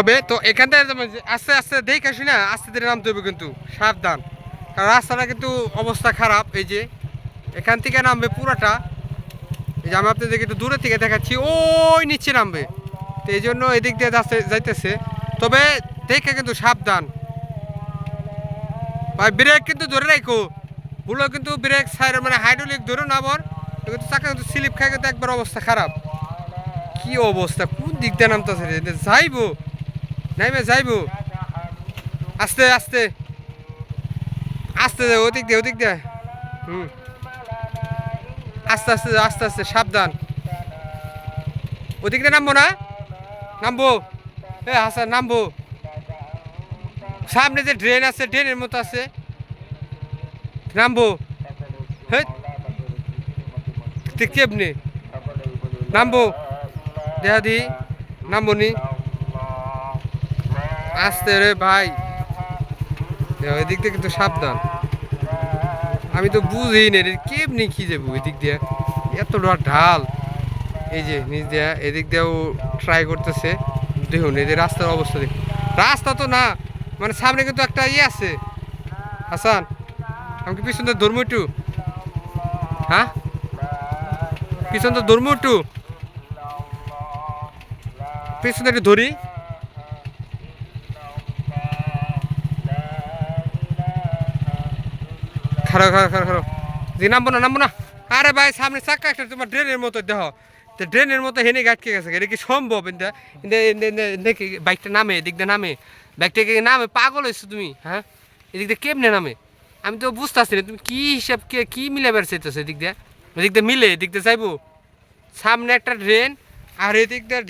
হবে। তো এখান থেকে আস্তে আস্তে দেখে আসি না, আস্তে ধীরে নামতে হবে কিন্তু। সাবধান। কারণ রাস্তাটা কিন্তু অবস্থা খারাপ, এই যে এখান থেকে নামবে পুরাটা। এই যে আমি আপনাদেরকে একটু দূরে থেকে দেখাচ্ছি, ওই নিচে নামবে। তো এই জন্য এদিক দিয়ে যাচ্ছে, যাইতেছে। তবে দেখে কিন্তু সাবধান। ভাই ব্রেক কিন্তু ধরে রাখো। ভুলো কিন্তু ব্রেক সাইড মানে হাইড্রোলিক ধরো না কিন্তু চাকা কিন্তু স্লিপ খায়, কিন্তু একবার অবস্থা খারাপ। কি অবস্থা? কোন দিক দিয়ে নামতেছে যাইবো। নাইবে যাইবো। আস্তে আস্তে। আস্তে যাও ওদিক দিয়ে ওদিক দিয়ে হুম। আস্তে আস্তে আস্তে আস্তে, সাবধান। ওদিক দিয়ে নামবো না? নামবো। এ, হাসান, নামবো। সামনে যে ড্রেন আছে, ড্রেনের মতো আছে। নামবো। হে কেমনি নামবো। দেহা দি, নামবো নি। আসতে রে ভাই। ওই দিক দিয়ে কিন্তু সাবধান। আমি তো বুঝি না রে, কেমনি কি যাব ওই দিয়ে। এত ঢাল। এই যে নিচ দিয়া, এদিক দিয়েও ট্রাই করতেছে। দেখুন, এই যে রাস্তার অবস্থা দেখুন। রাস্তা তো না মানে সামনে কিন্তু একটা ইয়ে আছে। হাসান, আমি কি পিছন দিয়ে ধর্ম একটু? হ্যাঁ? পিছন তো ধর্ম একটু? পিছনে একটু ধরি। খারাপ খারাপ খারাপ খারাপ জি, নামবো না নামবো না। আরে ভাই, সামনে চাক্কা একটা তোমার ড্রেনের মতো দেহ তো ড্রেনের মতো হেনে গাটকে গেছে, এটা কি সম্ভব? বাইকটা নামে, এদিক দিয়ে নামে। বাইকটা নামে? পাগল হয়েছো তুমি হ্যাঁ? এদিক দিয়ে কেমনে নামে? আমি তো বুঝতে বুঝতেছি না, তুমি কি হিসাব, কে, কি মিলে বেড়াইতেছো এদিক দিয়ে? এদিক দিয়ে মিলে, এদিক দিয়ে যাইবো। সামনে একটা ড্রেন, আর এদিক দিয়ে